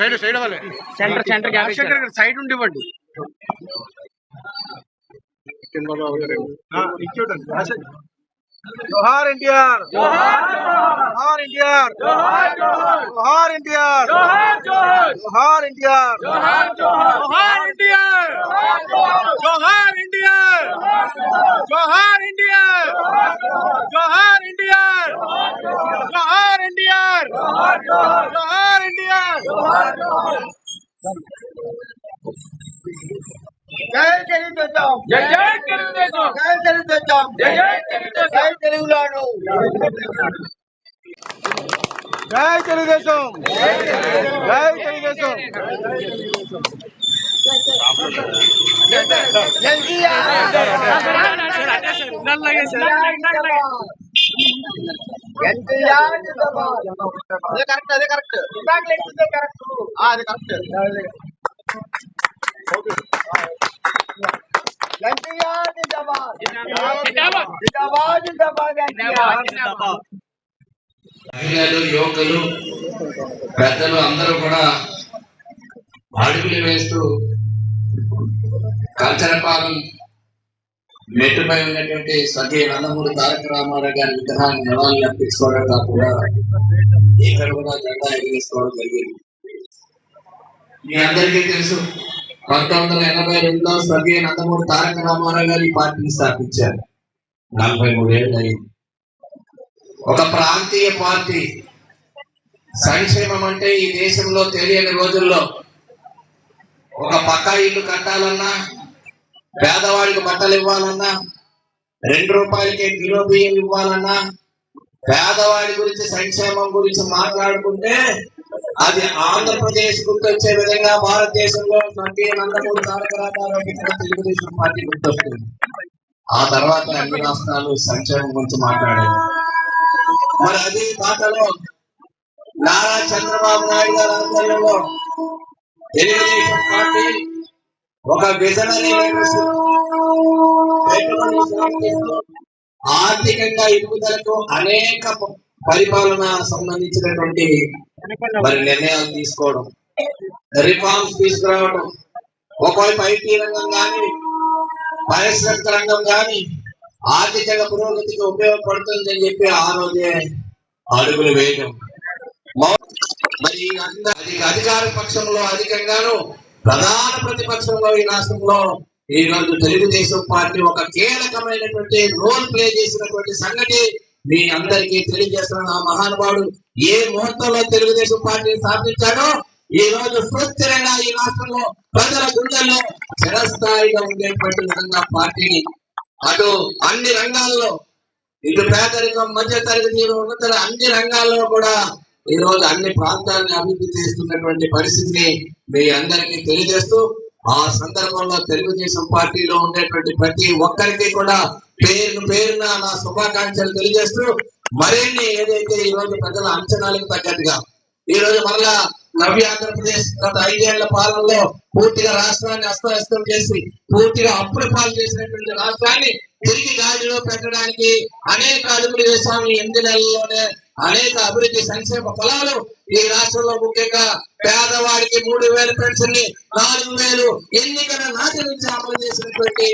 Side side అవ్వాలి centre centre gap ఇచ్చారు. రాజశేఖర్ గారు సైడ్ ఉండి ఇవ్వండి జోహార్ ఎన్టీఆర్ జోహార్ ఎన్టీఆర్ జోహార్ ఎన్టీఆర్ జోహార్ ఎన్టీఆర్ జోహార్ ఎన్టీఆర్ జోహార్ ఎన్టీఆర్ జోహార్ ఎన్టీఆర్ జోహార్ ఎన్టీఆర్ జోహార్ ఎన్టీఆర్ జోహార్ ఎన్టీఆర్ జై తెలుగుదేశం జై జై తెలుగుదేశం జై తెలుగుదేశం జై జై తెలుగుదేశం జై తెలుగునాడు జై తెలుగుదేశం జై తెలుగుదేశం అదే కరెక్ట్ అదే కరెక్ట్ అది కరెక్ట్ ఎన్టీఆర్ జిందాబాద్ జిందాబాద్. జిందాబాద్ జిందాబాద్ మహిళలు యువకులు పెద్దలు అందరూ కూడా అడుగులు వేస్తూ కంచరపాలెం మెట్టుపై ఉన్నటువంటి స్వర్గీయ నందమూరి తారక రామారావు గారి విగ్రహాన్ని నివాళులు అర్పించుకోవడం కాకుండా ఇక్కడ కూడా జెండా ఎగిరేసుకోవడం జరిగింది మీ అందరికీ తెలుసు పంతొమ్మిది వందల ఎనభై రెండులో స్వర్గీయ నందమూరి తారక రామారావు గారు ఈ పార్టీని స్థాపించారు. నలభై మూడేళ్ళు అయింది. ఒక ప్రాంతీయ పార్టీ. సంక్షేమం అంటే ఈ దేశంలో తెలియని రోజుల్లో ఒక పక్కా ఇల్లు కట్టాలన్నా పేదవాడికి బట్టలు ఇవ్వాలన్నా రెండు రూపాయలకే కిలో బియ్యం ఇవ్వాలన్నా పేదవాడి గురించి సంక్షేమం గురించి మాట్లాడుకుంటే అది ఆంధ్రప్రదేశ్ గుర్తొచ్చే విధంగా భారతదేశంలో స్వర్గీయ నందమూరి తారక రామారావు తెలుగుదేశం పార్టీ గుర్తొస్తుంది. ఆ తర్వాత అన్ని రాష్ట్రాలు సంక్షేమం గురించి మాట్లాడారు మరి అది మాటలో నారా చంద్రబాబు నాయుడు గారి ఆధ్వర్యంలో తెలుగుదేశం పార్టీ ఒక విజనరీ ఆర్థికంగా ఎదుగుదలకు అనేక పరిపాలన సంబంధించినటువంటి మరి నిర్ణయాలు తీసుకోవడం రిఫార్మ్స్ తీసుకురావడం ఒకవైపు ఐటీ రంగం కానీ పారిశ్రామిక రంగం కానీ ఆర్థికంగా పురోగతికి ఉపయోగపడుతుందని చెప్పి ఆ రోజే అడుగులు వేయడం మరి ఈ అధికార పక్షంలో అధికంగాను ప్రధాన ప్రతిపక్షంలో ఈ రాష్ట్రంలో ఈ రోజు తెలుగుదేశం పార్టీ ఒక కీలకమైనటువంటి రోల్ ప్లే చేసినటువంటి సంగతి మీ అందరికీ తెలియజేస్తున్న ఆ మహానుభావుడు ఏ ముహూర్తంలో తెలుగుదేశం పార్టీని స్థాపించాడో ఈ రోజు సుస్థిరంగా ఈ రాష్ట్రంలో ప్రజల గుండెల్లో చిరస్థాయిగా ఉండేటువంటి విధంగా పార్టీని అటు అన్ని రంగాల్లో ఇటు పేదరికం మధ్య తరగతి ఉన్నత అన్ని రంగాల్లో కూడా ఈ రోజు అన్ని ప్రాంతాలను అభివృద్ధి చేస్తున్నటువంటి పరిస్థితిని మీ అందరికీ తెలియజేస్తూ ఆ సందర్భంలో తెలుగుదేశం పార్టీలో ఉండేటువంటి ప్రతి ఒక్కరికి కూడా పేరు పేరున నా శుభాకాంక్షలు తెలియజేస్తూ మరిన్ని ఏదైతే ఈ రోజు ప్రజల అంచనాలకు తగ్గట్టుగా ఈ రోజు మరలా నవ్య ఆంధ్రప్రదేశ్ గత ఐదేళ్ళ పాలనలో పూర్తిగా రాష్ట్రాన్ని అస్తవ్యస్తం చేసి పూర్తిగా అప్పుడు పాలు చేసినటువంటి రాష్ట్రాన్ని తిరిగి గాడిలో పెట్టడానికి అనేక అడుగులు వేశాము ఈ ఎనిమిది నెలల్లోనే. అనేక అభివృద్ధి సంక్షేమ ఫలాలు ఈ రాష్ట్రంలో ముఖ్యంగా పేదవాడికి మూడు వేలు పెన్షన్ని నాలుగు వేలు ఎన్నికల నాటి నుంచి అమలు చేసినటువంటి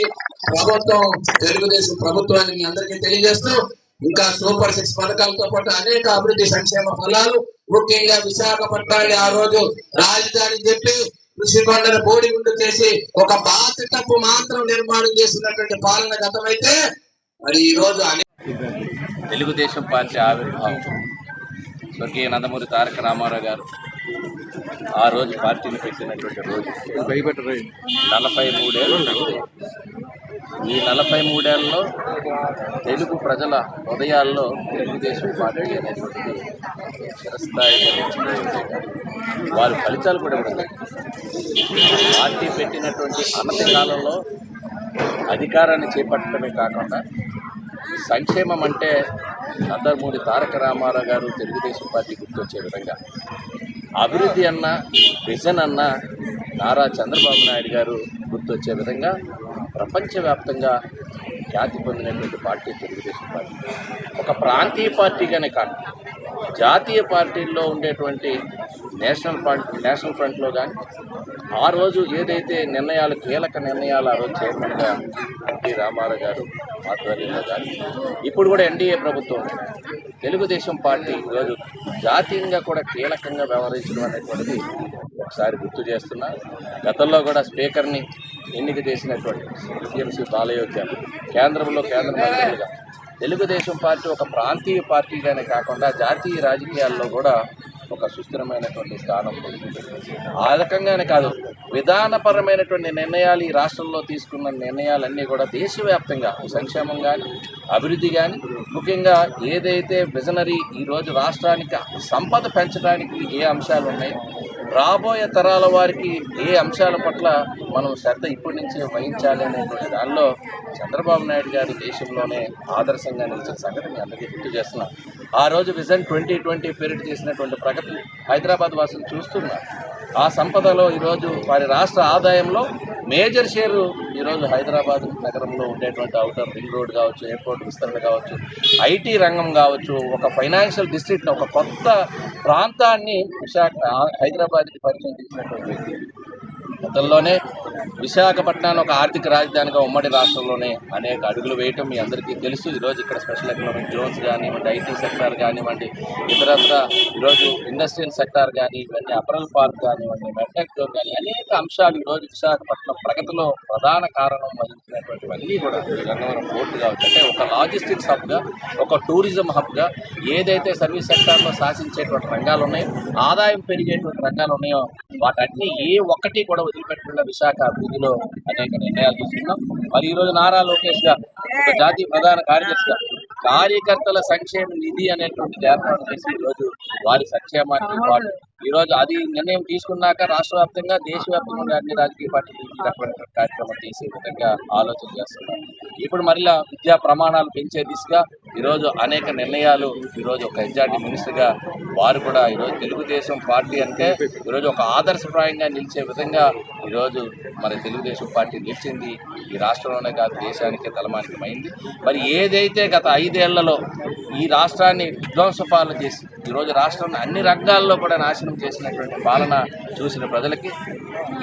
ప్రభుత్వం తెలుగుదేశం ప్రభుత్వాన్ని మీ అందరికీ తెలియజేస్తూ ఇంకా సూపర్ సిక్స్ పథకాలతో పాటు అనేక అభివృద్ధి సంక్షేమ ఫలాలు ముఖ్యంగా విశాఖపట్నాన్ని ఆ రోజు రాజధాని చెప్పి కృషికొండను బోడి గుండు చేసి ఒక బాధ్యతపు మాత్రం నిర్మాణం చేసినటువంటి పాలన గతమైతే మరి ఈ రోజు తెలుగుదేశం పార్టీ ఆవిర్భావం. స్వర్గీయ నందమూరి తారక రామారావు గారు ఆ రోజు పార్టీని పెట్టినటువంటి రోజు. నలభై మూడేళ్ళు ఈ నలభై మూడేళ్ళలో తెలుగు ప్రజల హృదయాల్లో తెలుగుదేశం పార్టీ అనేటువంటిది చిరస్థాయిగా వారి ఫలితాలు కూడా ఉన్నాయి. పార్టీ పెట్టినటువంటి అనతి కాలంలో అధికారాన్ని చేపట్టడమే కాకుండా సంక్షేమం అంటే నందమూరి తారక రామారావు గారు తెలుగుదేశం పార్టీ గుర్తొచ్చే విధంగా. అభివృద్ధి అన్న విజన్ అన్న నారా చంద్రబాబు నాయుడు గారు గుర్తొచ్చే విధంగా ప్రపంచవ్యాప్తంగా ఖ్యాతి పొందినటువంటి పార్టీ తెలుగుదేశం పార్టీ. ఒక ప్రాంతీయ పార్టీగానే కాదు జాతీయ పార్టీల్లో ఉండేటువంటి నేషనల్ పార్టీ నేషనల్ ఫ్రంట్లో కానీ ఆ రోజు ఏదైతే నిర్ణయాలు కీలక నిర్ణయాలు ఆ రోజు చైర్మన్గా ఎన్టీ రామారావు గారు ఆధ్వర్యంలో కానీ ఇప్పుడు కూడా ఎన్డీఏ ప్రభుత్వం తెలుగుదేశం పార్టీ ఈరోజు జాతీయంగా కూడా కీలకంగా వ్యవహరించడం అనేటువంటిది ఒకసారి గుర్తు చేస్తున్నా. గతంలో కూడా స్పీకర్ని ఎన్నిక చేసినటువంటి టీఎంసీ బాలయోగ్య కేంద్రంలో కేంద్ర మంత్రులుగా తెలుగుదేశం పార్టీ ఒక ప్రాంతీయ పార్టీగానే కాకుండా జాతీయ రాజకీయాల్లో కూడా ఒక సుస్థిరమైనటువంటి స్థానం పొందింది. ఆ రకంగానే కాదు విధానపరమైనటువంటి నిర్ణయాలు ఈ రాష్ట్రంలో తీసుకున్న నిర్ణయాలన్నీ కూడా దేశవ్యాప్తంగా సంక్షేమం కానీ అభివృద్ధి కానీ ముఖ్యంగా ఏదైతే విజనరీ ఈరోజు రాష్ట్రానికి సంపద పెంచడానికి ఏ అంశాలు ఉన్నాయి రాబోయే తరాల వారికి ఏ అంశాల పట్ల మనం శ్రద్ధ ఇప్పటి నుంచి వహించాలి అనేటువంటి దానిలో చంద్రబాబు నాయుడు గారు దేశంలోనే ఆదర్శంగా నిలిచిన సంగతి మీ అందరికీ గుర్తు చేస్తున్నాను ఆ రోజు విజన్ ట్వంటీ ట్వంటీ పీరియడ్ చేసినటువంటి ప్రగతి హైదరాబాద్ వాసులు చూస్తున్నారు ఆ సంపదలో ఈరోజు వారి రాష్ట్ర ఆదాయంలో మేజర్ షేరు ఈరోజు హైదరాబాద్ నగరంలో ఉండేటువంటి అవుటర్ రింగ్ రోడ్ కావచ్చు ఎయిర్పోర్ట్ విస్తరణ కావచ్చు ఐటీ రంగం కావచ్చు ఒక ఫైనాన్షియల్ డిస్ట్రిక్ట్ ఒక కొత్త ప్రాంతాన్ని విశాఖ హైదరాబాద్కి పరిచయం చేసినటువంటి వ్యక్తి. గతంలోనే విశాఖపట్నాన్ని ఒక ఆర్థిక రాజధానిగా ఉమ్మడి రాష్ట్రంలోనే అనేక అడుగులు వేయటం మీ అందరికీ తెలుసు. ఈరోజు ఇక్కడ స్పెషల్ ఎకనామిక్ జోన్స్ కానివ్వండి ఐటీ సెక్టార్ కానివ్వండి ఇతరత్ర ఈరోజు ఇండస్ట్రియల్ సెక్టార్ కానీ ఇవన్నీ అపరల్ పార్క్ కానివ్వండి మెడ్టెక్ జోన్ కానీ అనేక అంశాలు ఈరోజు విశాఖపట్నం ప్రగతిలో ప్రధాన కారణం వహించినటువంటివన్నీ కూడా ఈ గన్నవరం పోర్టు కావచ్చు అంటే ఒక లాజిస్టిక్స్ హబ్గా ఒక టూరిజం హబ్గా ఏదైతే సర్వీస్ సెక్టార్లో శాసించేటువంటి రంగాలు ఉన్నాయో ఆదాయం పెరిగేటువంటి రంగాలు ఉన్నాయో వాటన్ని ఏ ఒక్కటి కూడా వదిలిపెట్టకుండా విశాఖ అభివృద్ధిలో అనేక నిర్ణయాలు తీసుకున్నాం. మరి ఈరోజు నారా లోకేష్ గారు ఒక జాతీయ ప్రధాన కార్యదర్శిగా కార్యకర్తల సంక్షేమ నిధి అనేటువంటి ఏర్పాటు చేసి ఈరోజు వారి సంక్షేమానికి పాటు ఈరోజు అది నిర్ణయం తీసుకున్నాక రాష్ట్ర వ్యాప్తంగా దేశవ్యాప్తంగా అన్ని రాజకీయ పార్టీలు ఈ రకమైన కార్యక్రమం చేసే విధంగా ఆలోచన చేస్తున్నారు. ఇప్పుడు మరలా విద్యా ప్రమాణాలు పెంచే దిశగా ఈరోజు అనేక నిర్ణయాలు ఈరోజు ఒక ఎగ్జాక్ట్ మినిస్టర్గా వారు కూడా ఈరోజు తెలుగుదేశం పార్టీ అంటే ఈరోజు ఒక ఆదర్శప్రాయంగా నిలిచే విధంగా ఈరోజు మరి తెలుగుదేశం పార్టీ నిలిచింది. ఈ రాష్ట్రంలోనే కాదు దేశానికి తలమానికమైంది. మరి ఏదైతే గత ఐదేళ్ళలో ఈ రాష్ట్రాన్ని విధ్వంస పాలన చేసి ఈరోజు రాష్ట్రాన్ని అన్ని రంగాల్లో కూడా నాశనం చేసినటువంటి పాలన చూసిన ప్రజలకి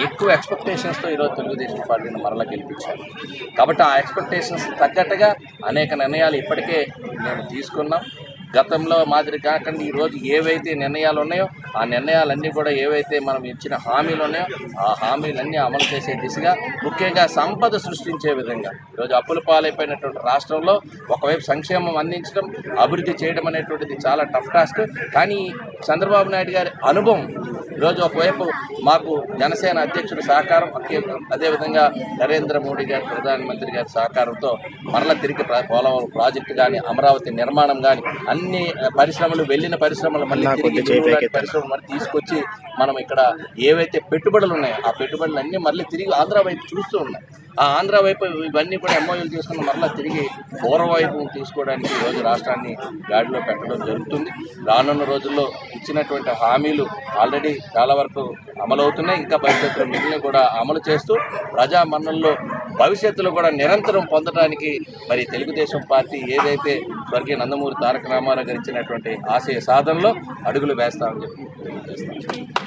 ఎక్కువ ఎక్స్పెక్టేషన్స్తో ఈరోజు తెలుగుదేశం పార్టీని మరలా గెలిపించారు. కాబట్టి ఆ ఎక్స్పెక్టేషన్స్ తగ్గట్టుగా అనేక నిర్ణయాలు ఇప్పటికే మేము తీసుకున్నాం. గతంలో మాదిరి కాకుండా ఈరోజు ఏవైతే నిర్ణయాలు ఉన్నాయో ఆ నిర్ణయాలన్నీ కూడా ఏవైతే మనం ఇచ్చిన హామీలు ఉన్నాయో ఆ హామీలన్నీ అమలు చేసే దిశగా ముఖ్యంగా సంపద సృష్టించే విధంగా. ఈరోజు అప్పుల పాలైపోయినటువంటి రాష్ట్రంలో ఒకవైపు సంక్షేమం అందించడం అభివృద్ధి చేయడం అనేటువంటిది చాలా టఫ్ టాస్క్ కానీ చంద్రబాబు నాయుడు గారి అనుభవం ఈరోజు ఒకవైపు మాకు జనసేన అధ్యక్షుడి సహకారం అదే- అదేవిధంగా నరేంద్ర మోడీ గారి ప్రధానమంత్రి గారి సహకారంతో మరల తిరిగి పోలవరం ప్రాజెక్టు కానీ అమరావతి నిర్మాణం కానీ అన్ని పరిశ్రమలు వెళ్ళిన పరిశ్రమలు మళ్ళీ తిరిగి పరిశ్రమలు మరి తీసుకొచ్చి మనం ఇక్కడ ఏవైతే పెట్టుబడులు ఉన్నాయో ఆ పెట్టుబడులు అన్నీ మళ్ళీ తిరిగి ఆంధ్ర వైపు చూస్తూ ఉన్నాయి ఆ ఆంధ్ర వైపు ఇవన్నీ కూడా ఎంఓయూలు తీసుకుని మరలా తిరిగి పూర్వ వైపు తీసుకోవడానికి ఈరోజు రాష్ట్రాన్ని గాడిలో పెట్టడం జరుగుతుంది. రానున్న రోజుల్లో ఇచ్చినటువంటి హామీలు ఆల్రెడీ చాలా వరకు అమలవుతున్నాయి. ఇంకా భవిష్యత్తులో మిగిలిన కూడా అమలు చేస్తూ ప్రజా మన్నల్లో భవిష్యత్తులో కూడా నిరంతరం పొందడానికి మరి తెలుగుదేశం పార్టీ ఏదైతే స్వర్గీయ నందమూరి తారక రామారావు గారు ఇచ్చినటువంటి ఆశయ సాధనలో అడుగులు వేస్తామని చెప్పి తెలియజేస్తాం.